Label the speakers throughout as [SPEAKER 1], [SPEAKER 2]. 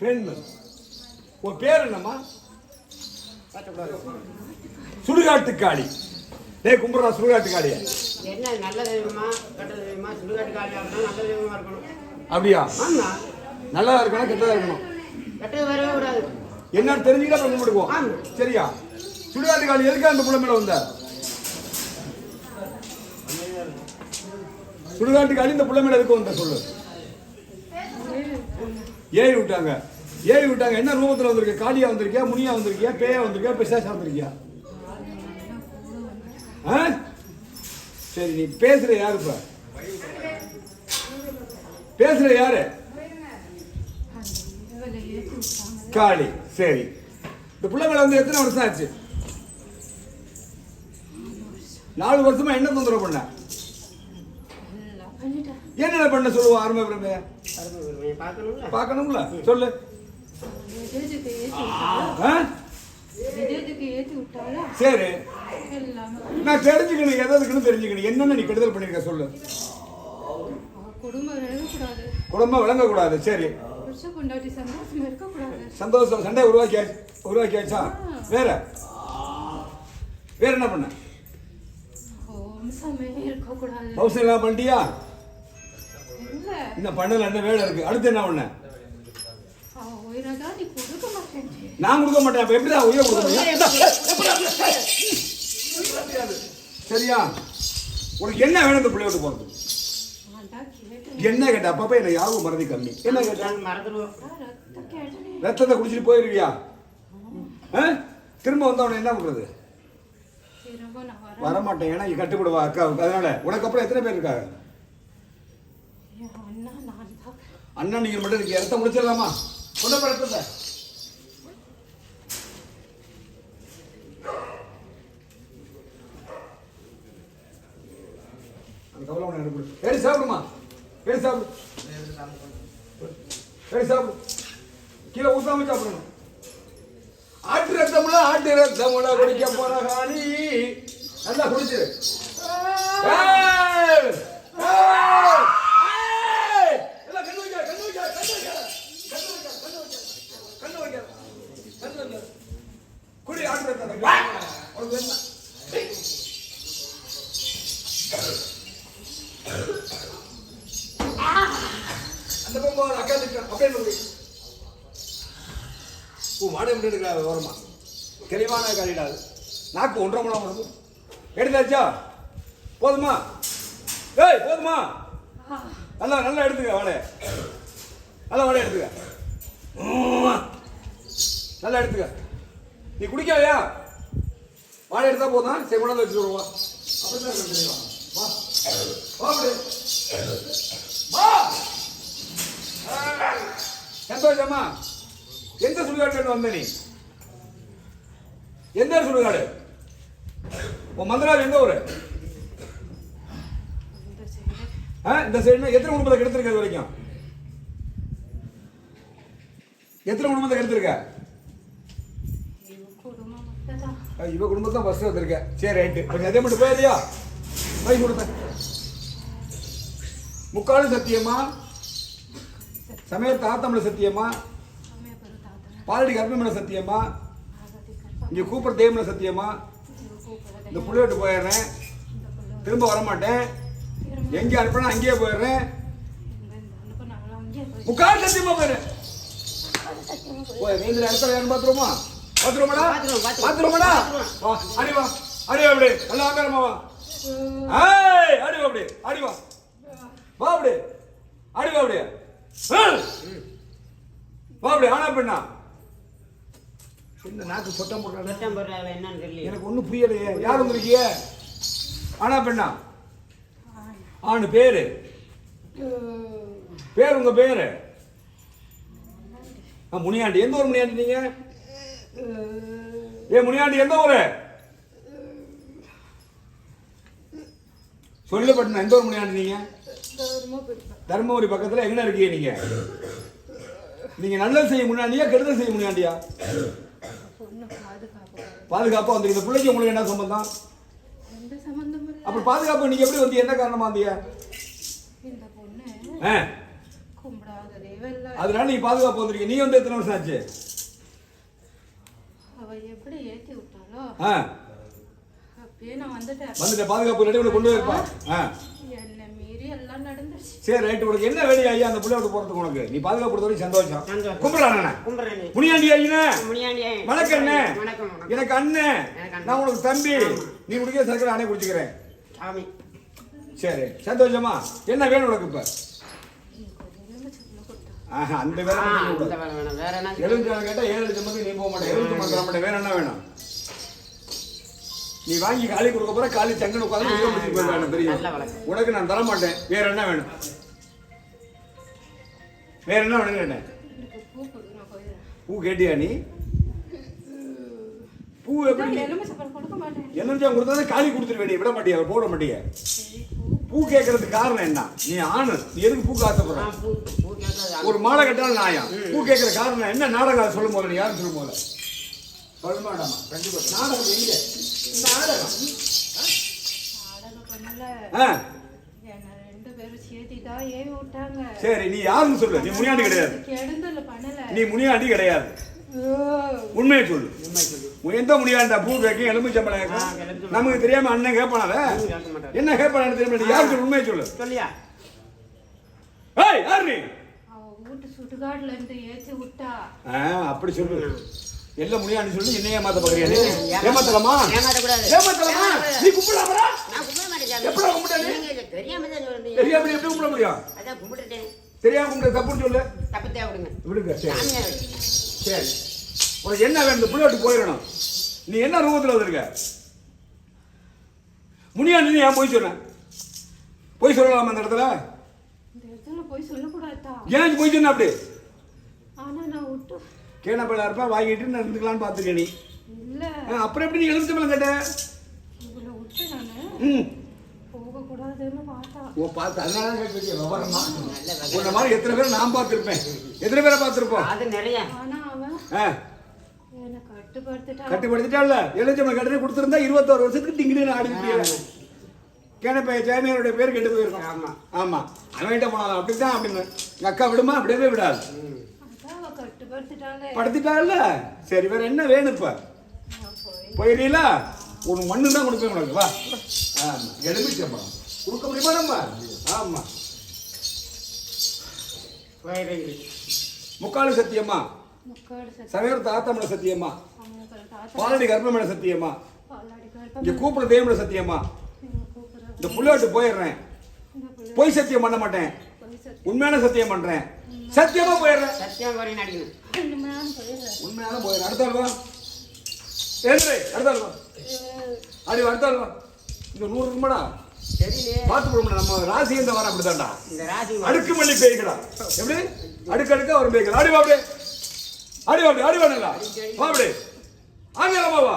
[SPEAKER 1] பெண் உன் பேர் என்னம்மா? சுடுகாட்டு காளி டேய் கும்பிட்றா சுடுகாட்டு காளிய
[SPEAKER 2] என்ன நல்ல தெய்வமா கெட்ட தெய்வமா? சுடுகாட்டு காலியாக இருக்கணும் நல்ல தெய்வமா இருக்கணும்.
[SPEAKER 1] அப்படியா?
[SPEAKER 2] ஆமா.
[SPEAKER 1] நல்லா இருக்கணும் கெட்டதா இருக்கணும்.
[SPEAKER 2] கெட்டது வரவே கூடாது.
[SPEAKER 1] என்னன்னு தெரிஞ்சுக்கிட்டா கும்பிடுவோம்.
[SPEAKER 2] ஆமா.
[SPEAKER 1] சரியா? சுடுகாட்டு காளி எதுக்கு அந்த புள்ள மேல வந்த? சுடுகாட்டு காளி இந்த புள்ள மேல எதுக்கு வந்த சொல்லு. ஏறி விட்டாங்க. ஏறி விட்டாங்க. என்ன ரூபத்தில் வந்திருக்க காளியா வந்திருக்கியா? முனியா வந்திருக்கியா? பேயா வந்திருக்கியா? பிசாசா வந்திருக்கியா ஆ? சரி நீ பேசுற யாரு இப்ப? பேசுற யாரு? காளி. சரி. இந்த பிள்ளைங்களை வந்து எத்தனை வருஷம் ஆச்சு? நாலு வருஷமா என்ன தொந்தரவு பண்ண? என்னென்ன பண்ண சொல்லுவோம் ஆரம்ப பிரமே
[SPEAKER 2] அருமை பார்க்கணும்ல?
[SPEAKER 1] சொல்லு. ஆ? சரி. நான் தெரிஞ்சுக்கணும் எதுக்குன்னு தெரிஞ்சுக்கணும். என்னென்ன நீ கெடுதல் பண்ணிருக்க சொல்லு.
[SPEAKER 3] குடும்பம்
[SPEAKER 1] விளங்கக்கூடாது. சரி.
[SPEAKER 3] சந்தோஷமா
[SPEAKER 1] சண்டை உருவாக்கியாச்சு உருவாக்கியாச்சா வேற? வேற என்ன பண்ண? பண்ணிட்டியா?
[SPEAKER 3] இல்ல
[SPEAKER 1] இன்னும் பண்ணல என்ன வேலை இருக்கு. அடுத்து என்ன பண்ண? நான் கொடுக்க மாட்டேன். அப்ப எப்படிதான் உயிரை கொடுக்க முடியும்? சரியா? உனக்கு என்ன வேணும் இந்த பிள்ளையோட போறது என்ன கேட்ட? அப்பப்ப என்ன யாரும் மறதி கம்மி. என்ன
[SPEAKER 3] கேட்டேனே.
[SPEAKER 1] ரத்தத்தை குடிச்சிட்டு போயிருவியா? ஆ? திரும்ப வந்தவன என்ன பண்றது?
[SPEAKER 3] திரும்ப நான் வரேன்.
[SPEAKER 1] வரமாட்டேன். ஏன்னா கட்டுப்படுவா அக்காவுக்கு. அதனால உனக்கு அப்புறம் எத்தனை பேர் இருக்காங்க?
[SPEAKER 3] அண்ணன் அண்ணா
[SPEAKER 1] நீங்க மட்டும் இருக்கீங்க இடத்த முடிச்சிடலாமா? கொண்டு படத்தில் ரத்தத்தை அந்த கவலை ஒன்று எடுத்து கொடு. ஏறி சாப்பிடுமா ஏறி சாப்பிடு ஏறி சாப்பிடு கீழே ஊத்தாம சாப்பிடணும் ஆட்டு ரத்தம்ல ஆட்டு ரத்தம்ல குடிக்க போற காணி நல்லா குடிச்சிரு ஏய்! ஏய்! ஏய்! எல்லாம் கண்ணு வைக்க, கண்ணு வைக்க, கண்ணு வைக்க. கண்ணு வைக்க, கண்ணு வைக்க. கண்ணு வைக்க. கண்ணு வைக்க. குடி ஆட்டு ரத்தத்தை. வா! உனக்கு என்ன? டேய். அந்த பக்கம் ஒரு அக்கா திட்டு அப்படியே நோடி ஓ மாடு எப்படி எடுக்கிறா ஓரமா. தெளிவான காரிடாது நாக்கு ஒன்றரை மணி நேரம் வருது எடுத்தாச்சா? போதுமா? ஏய் போதுமா? நல்லா நல்லா எடுத்துக்க வாடகை நல்லா வாடகை எடுத்துக்க. உம்மா. நல்லா எடுத்துக்க. நீ குடிக்கலையா வாடகை எடுத்தா போதும். சரி கொண்டாந்து வச்சுட்டு வருவா சந்தோஷமா இருக்கணும், தெரியுமா? வா வா அப்படியே. வா ஏய், சந்தோஷமா எந்த வந்த நீ. எந்த சுடுகாடு உன் மந்திரால் எந்த ஊரு?
[SPEAKER 3] இந்த சைடு
[SPEAKER 1] எத்தனை குடும்பத்தை கெடுத்திருக்க இது வரைக்கும்? எத்தனை குடும்பத்தை கெடுத்திருக்க?
[SPEAKER 3] இவ குடும்பம் மட்டும்தான்
[SPEAKER 1] ஆ, இவ குடும்பத்தை ஃபர்ஸ்ட் வந்திருக்க சரி ரைட்டு கொஞ்சம் அதே மட்டும் போயிருயா வை கொடுத்த முக்காலும் சத்தியமா? சமயத்தை ஆத்தமிழ சத்தியமா? பாலடி கர்ப்பமேல சத்தியமா? இங்க கூப்பிட தேவமேல சத்தியமா? இந்த புள்ளை விட்டு போயிடுறேன். திரும்ப வரமாட்டேன். எங்கே அனுப்பினா அங்கேயே போயிடுறேன். முக்கால் சத்தியமா போயிடுறேன் யாரும் பாத்துருமா பாத்துருமாடா
[SPEAKER 2] பாத்துருவோம், பாத்துருவோம்.
[SPEAKER 1] பாத்துருமாடா
[SPEAKER 2] பாத்துருவோம்.
[SPEAKER 1] வா அடி வா. அடி அப்படி. நல்லா ஆக்காரமா வா. ஏய் அடி வா அப்படி. அடி வா. வா அப்படி. அடி வா அப்படி. வா அப்படி. ஆனா பெண்ணா? என்ன நாக்கு சொட்டம் போடுறாங்க
[SPEAKER 2] கஷ்டம் போடுறாங்க என்னன்னு தெரியல
[SPEAKER 1] எனக்கு ஒண்ணும் புரியலையே. யார் வந்திருக்கீங்க ஆனா பெண்ணா? ஆணு பேரு. பேர் உங்க பேரு? முனியாண்டி. எந்த ஊர் முனியாண்டி நீங்க? ஏ முனியாண்டி எந்த ஊரு? சொல்லு எந்த ஊர் முனியாண்டி நீங்க? தருமபுரி பக்கத்துல. எங்க இருக்கீங்க நீங்க? நீங்க நல்லது செய்ய முன்னாடியா கெடுதல் செய்ய முன்னாடியா
[SPEAKER 3] பாதுகாப்பு
[SPEAKER 1] பாதுகாப்பா வந்து இந்த பிள்ளைக்கு உங்களுக்கு என்ன சம்பந்தம்?
[SPEAKER 3] எந்த சம்பந்தமும் இல்லை.
[SPEAKER 1] அப்ப பாதுகாப்பு நீங்க எப்படி வந்து என்ன காரணமா
[SPEAKER 3] தேவையில்ல
[SPEAKER 1] அதனால நீ பாதுகாப்பு வந்திருக்க நீ வந்து எத்தனை வருஷம் ஆச்சு?
[SPEAKER 3] வந்துட்டேன்.
[SPEAKER 1] வந்துட்ட பாதுகாப்பு உனக்கு கொண்டு போயிருப்பா ஆ
[SPEAKER 3] என்னை மீறி எல்லாம் நடந்துருச்சு
[SPEAKER 1] சரி ரைட் உனக்கு என்ன வேணும் ஐயா? அந்த பிள்ளை விட்டு போறதுக்கு உனக்கு. நீ பாதுகாப்பு வரைக்கும் சந்தோஷம். கும்பிடலாம். முனியாண்டி ஐயனே.
[SPEAKER 2] முனியாண்டி
[SPEAKER 1] வணக்கம் அண்ணன்
[SPEAKER 2] எனக்கு அண்ணன்.
[SPEAKER 1] நான் உனக்கு தம்பி. நீ குடிக்கிற சர்க்கரை நானே குடிச்சுக்கிறேன்.
[SPEAKER 2] சாமி.
[SPEAKER 1] சரி சந்தோஷமா? என்ன வேணும் உனக்கு இப்ப? அந்த
[SPEAKER 2] ஆ,
[SPEAKER 1] வேலை
[SPEAKER 2] வேற என்ன
[SPEAKER 1] எழுபத்தி கேட்டா ஏழு நீ போக மாட்டேன். தர மாட்டேன் வேற என்ன வேணும். நீ வாங்கி காலி கொடுக்க போற காலி சங்கன் உட்காந்து உள்ள தெரியும். உனக்கு நான் தர மாட்டேன் வேற என்ன வேணும்? வேற என்ன வேணும் கேட்டேன்?
[SPEAKER 3] பூ
[SPEAKER 1] கேட்டியா நீ? பூ எப்படி? எலுமிச்சம் கொடுத்தா காலி கொடுத்துருவேன் நீ. விட மாட்டியா? போட மாட்டியா.
[SPEAKER 3] பூ
[SPEAKER 1] கேட்கறதுக்கு காரணம் என்ன? நீ ஆணு. நீ எதுக்கு பூ ஆசைப்படுற
[SPEAKER 2] பூ பூ கேட்டது
[SPEAKER 1] ஒரு மாலை கட்டாலும் நாயம் பூ கேட்கற காரணம் என்ன? நாடகம் சொல்லும் போது நீ யாரும் சொல்லும் போது சொல்ல கண்டிப்பா நாடகம் எங்க? நாடகம். சரி நீ யாருன்னு சொல்லு. நீ முனியாண்டி கிடையாது. நீ முனியாண்டி கிடையாது.
[SPEAKER 3] ஓ,
[SPEAKER 1] உண்மையை சொல்லு.
[SPEAKER 2] சொல்லு.
[SPEAKER 1] எந்த முனியாண்டா? பூ கேட்கும்
[SPEAKER 2] ஆ,
[SPEAKER 1] கேட்கும். நமக்கு தெரியாம அண்ணன்
[SPEAKER 2] மாட்டாரு.
[SPEAKER 1] என்ன கேட்பானு தெரியுமா நீ யாருக்கு உண்மையை சொல்லு.
[SPEAKER 2] சொல்லியா?
[SPEAKER 1] ஏய் யார் நீ?
[SPEAKER 3] வீட்டு சுடுகாடுல இருந்து ஏத்தி விட்டா.
[SPEAKER 1] அப்படி சொல்லு. எல்லாம் முனியாண்டி சொல்லி என்ன ஏமாத்த பாக்குறியா நீ? ஏமாத்தலாமா. ஏமாத்தலாமா? நீ கும்பிடலாமா
[SPEAKER 2] நான் கும்பிட மாட்டேன் சாமி.
[SPEAKER 1] எப்படா கும்பிட்ட
[SPEAKER 2] தெரியாம
[SPEAKER 1] எப்படி கும்பிட முடியும்?
[SPEAKER 2] அதான் கும்பிட்டுட்டேன்.
[SPEAKER 1] தெரியாம கும்பிட தப்புன்னு சொல்லு.
[SPEAKER 2] தப்பு தேவைப்படுங்க.
[SPEAKER 1] விடுங்க. சரி. சரி. உனக்கு என்ன வேணும்? இந்த புள்ள விட்டு போயிடணும். நீ என்ன ரூபத்தில் வந்திருக்க? முனியாண்டி நீ ஏன் போய் சொன்ன போய் சொல்லலாமா அந்த இடத்துல?
[SPEAKER 3] இந்த இடத்துல போய் சொல்லக்கூடாதா
[SPEAKER 1] ஏன் போய் சொன்ன அப்படி?
[SPEAKER 3] ஆனா நான் விட்டு
[SPEAKER 1] கேனப்பையில இருப்பா வாங்கிட்டு நான் இருந்துக்கலான்னு பார்த்துக்க நீ. அப்புறம் எப்படி நீ எழுந்து கேட்ட? ம். ஓ பார்த்து. அதனால தான் விவரமா. உன்ன மாதிரி எத்தனை பேர் நான் பார்த்துருப்பேன். எத்தனை பேரை பார்த்துருப்போம்?
[SPEAKER 2] அது நிறைய.
[SPEAKER 1] கட்டுப்படுத்திட்டால எழுச்சம்பளம் கொடுத்துருந்தா இருபத்தோரு வருஷத்துக்கு டிங்கிரின்னு ஆடி முடியல கேனப்பைய சேமியாருடைய பேர் கெட்டு போயிருக்கோம்.
[SPEAKER 2] ஆமா.
[SPEAKER 1] ஆமா. அவன்கிட்ட போனாலும் அப்படித்தான் அப்படின்னு. எங்க அக்கா விடுமா? அப்படியே விடாது. படுத்திட்டால. சரி வேற என்ன வேணும் இப்ப?
[SPEAKER 3] நான் போய்
[SPEAKER 1] போயிடீங்களா உனக்கு மண்ணு தான் கொடுப்பேன் உனக்கு வா. ஆமா எலுமிச்சம்பழம் கொடுக்க முடியுமா நம்ம? ஆமா. முக்காலு சத்தியம்மா
[SPEAKER 3] முக்காடு சத்தி
[SPEAKER 1] சமையல் தாத்தமட சத்தியம்மா
[SPEAKER 3] அவங்களுக்கு தாத்தா
[SPEAKER 1] பாலடி கர்ப்பமட சத்தியம்மா இங்க
[SPEAKER 3] கருப்பம்
[SPEAKER 1] கூப்பிட தேவமட சத்தியம்மா இந்த புள்ளோட்டு போயிடுறேன். பொய் சத்தியம் பண்ண மாட்டேன். உண்மையான சத்தியம் பண்றேன். சத்தியமா போயிடுறேன்.
[SPEAKER 2] சத்தியம்
[SPEAKER 1] உண்மையான போயிடுறேன். அடுத்த ஆள் வா. அடுத்த ஆள் வா. அடி அடுத்த ஆள் வா. இந்த நூறு இருக்குமாடா? பார்த்து போடும்டா. நம்ம ராசி இந்த வாரம்
[SPEAKER 2] ராசி
[SPEAKER 1] அடுக்கு மல்லி பேய்களா? எப்படி? அடுக்கு அடுக்கா ஒரு பேய்கள். ஆடி வா அப்படியே. ஆடி வா அப்படியே. ஆடி வா நல்லா. வா அப்படியே. ஆங்கலமா வா.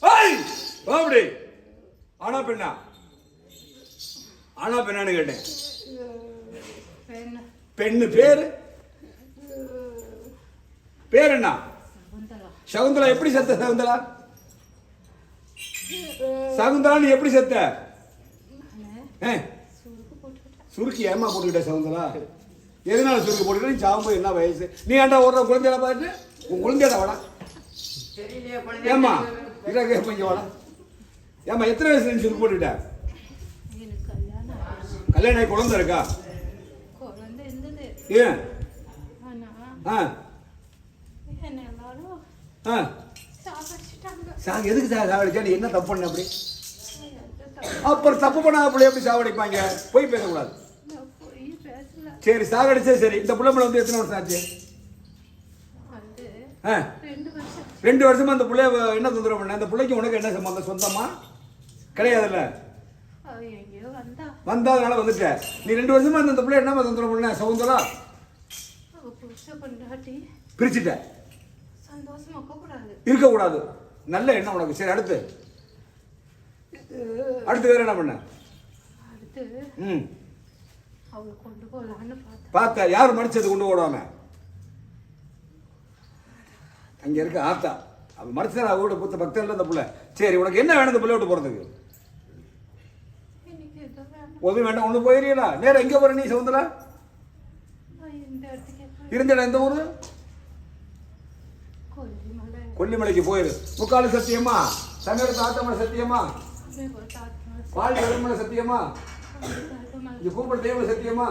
[SPEAKER 1] ஐய் வா அப்படியே. ஆனா பெண்ணா? ஆனா பெண்ணான்னு கேட்டேன். பெண்ணு பேரு? பேர் என்ன
[SPEAKER 3] சகுந்தலா.
[SPEAKER 1] சகுந்தலா எப்படி செத்த சகுந்தலா? சகுந்தலா நீ எப்படி செத்த?
[SPEAKER 3] சுருக்கு
[SPEAKER 1] ஏமா போட்டுக்கிட்ட சகுந்தலா? எதனால சுருக்கு போட்டுக்கிட்ட? நீ சாகும்போது என்ன வயசு? நீ ஏன்டா ஓடுற குழந்தையில பார்த்து உன் குழந்தையோட வாடா.
[SPEAKER 2] தெரியலையே
[SPEAKER 1] ஏம்மா?
[SPEAKER 2] குழந்தை
[SPEAKER 1] இதா கேட்ப இங்க வாடா. ஏம்மா எத்தனை வயசுல நீ சுருக்கு போட்டுக்கிட்ட?
[SPEAKER 3] கல்யாணம்
[SPEAKER 1] குழந்தை இருக்கா? ஏன் எதுக்கு சார் சாவடிச்சா நீ என்ன தப்பு பண்ண அப்படி? அப்புறம் தப்பு பண்ணா அப்படி எப்படி சாவடிப்பாங்க போய் பேசக்கூடாது. சரி சாகடிச்சே சரி. இந்த புள்ள வந்து எத்தனை வருஷம் ஆச்சு?
[SPEAKER 3] ரெண்டு வருஷம்
[SPEAKER 1] அந்த பிள்ளைய என்ன தொந்தரவு பண்ண? அந்த பிள்ளைக்கு உனக்கு என்ன சம்பந்தம்? சொந்தமா? கிடையாதுல்ல.
[SPEAKER 3] வந்தா.
[SPEAKER 1] அதனால வந்துட்ட. நீ ரெண்டு வருஷமா அந்த பிள்ளை என்ன தொந்தரவு பண்ண? சவுந்தரா
[SPEAKER 3] அவ
[SPEAKER 1] பிரிச்சுட்ட.
[SPEAKER 3] இருக்க கூடாது
[SPEAKER 1] நல்ல எண்ணம் உனக்கு. சரி அடுத்து. அடுத்து வேற என்ன பண்ண? ம். பார்த்த யார் மடிச்சது கொண்டு ஓடாம அங்க இருக்க ஆத்தா. அவன் மடிச்சா அவட புத்த பக்தர்ல அந்த புள்ள. சரி உனக்கு என்ன வேணும் இந்த புள்ள விட்டு போறதுக்கு?
[SPEAKER 3] எனக்கு
[SPEAKER 1] வேண்டாம் ஒன்று போயிடுறீங்களா? நேரம் எங்கே போற நீ சவுந்தரா? இருந்தடா எந்த ஊரு? கொல்லிமலைக்கு போயிரு. முக்காலு சத்தியமா? சமையல் ஆத்தமலை சத்தியமா? பால் வெள்ளமலை சத்தியமா? இந்த கூப்பிட தெய்வம் சத்தியமா?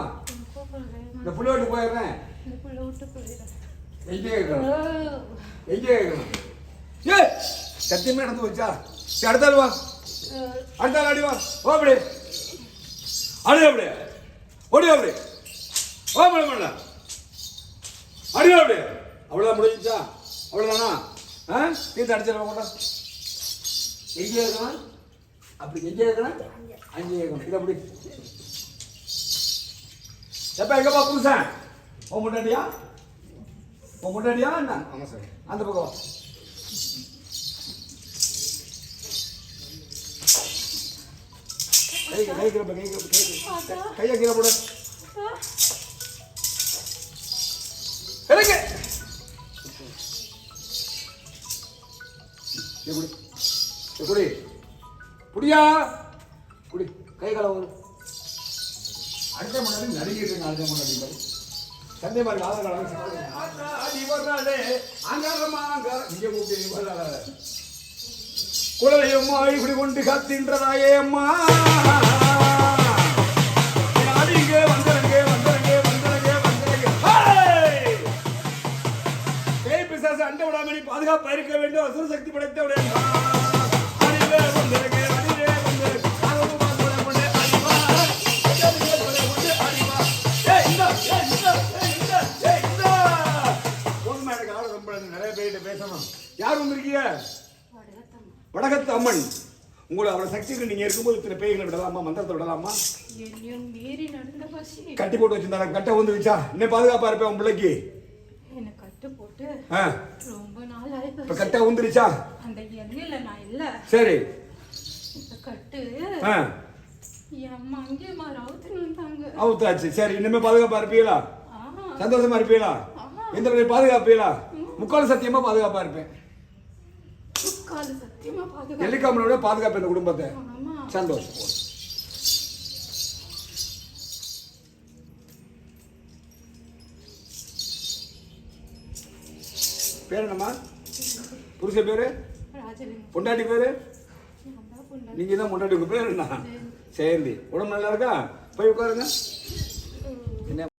[SPEAKER 1] இந்த புள்ளோட்டு போயிடுறேன். எங்கே கேட்கணும் எங்கே கேட்கணும் ஏ சத்தியமே நடந்து வச்சா சரி, அடுத்தாள் வா. அடுத்தாள் அடி வா. ஓ அப்படி. அடி அப்படி. ஓடி அப்படி. ஓ அப்படி பண்ணல அடி அப்படி. அவ்வளோதான் முடிஞ்சுச்சா? அவ்வளோதானா ஆ? தீர்த்து அடிச்சிடலாம் கூட எங்கே இருக்கணும்? அப்படி எங்கே இருக்கணும்? அங்கே இருக்கணும். இது அப்படி. எப்ப எங்கப்பா புருஷன் உன் முன்னாடியா? உன் முன்னாடியா? என்ன?
[SPEAKER 4] ஆமாம் சார்.
[SPEAKER 1] அந்த பக்கம் கை கை கீழே போடு, கை கீழே போடு, கை கீழே. கையை கீழே போடு. எடுங்க இது குடி. இது குடி. கை கால வரும். அடுத்த முன்னாடி நடிக்கிட்டு இருங்க அடுத்த மாதிரி சண்டை மாதிரி வர்றாளே. அங்காரமா அங்க இங்க கூப்பிட்டு குழலை அம்மா இப்படி கொண்டு காத்தின்றதாயே அம்மா. அடிங்க வந்துருங்க வந்துருங்க வந்துருங்க வந்துருங்க. பிசாசு அண்டை விடாம நீ இருக்க வேண்டும். அசுர சக்தி படைத்தவுடைய வந்துருங்க ஏய், ஏய், எனக்கு நிறைய பேர்கிட்ட பேசணும். யார் வந்திருக்கீங்க? வடகத்து அம்மன் உங்களை அவளை சக்திக்கு நீங்க இருக்கும்போது இத்தனை பேய்களை விடலாமா மந்திரத்தை விடலாமா? கட்டி போட்டு வச்சிருந்தாங்க கட்டை வந்துருச்சா இன்னும் பாதுகாப்பா இருப்பேன் உன் பிள்ளைக்கு? இப்ப. கட்டை வந்துருச்சா சரி. அவுத்தாச்சு சரி இனிமே பாதுகாப்பா இருப்பீங்களா? சந்தோஷமா இருப்பீங்களா? எந்த பாதுகாப்பீங்களா? முக்கால் சத்தியமா பாதுகாப்பா இருப்பேன். நெல்லிக்காமலோட பாதுகாப்பு. இந்த குடும்பத்தை. சந்தோஷம். பேர் என்னம்மா? புருஷ பேரு? பொண்டாட்டி பேரு? நீங்க தான் பொண்டாட்டி. உங்க பேர் என்ன? சேர்ந்தி உடம்பு நல்லா இருக்கா? போய் உட்காருங்க.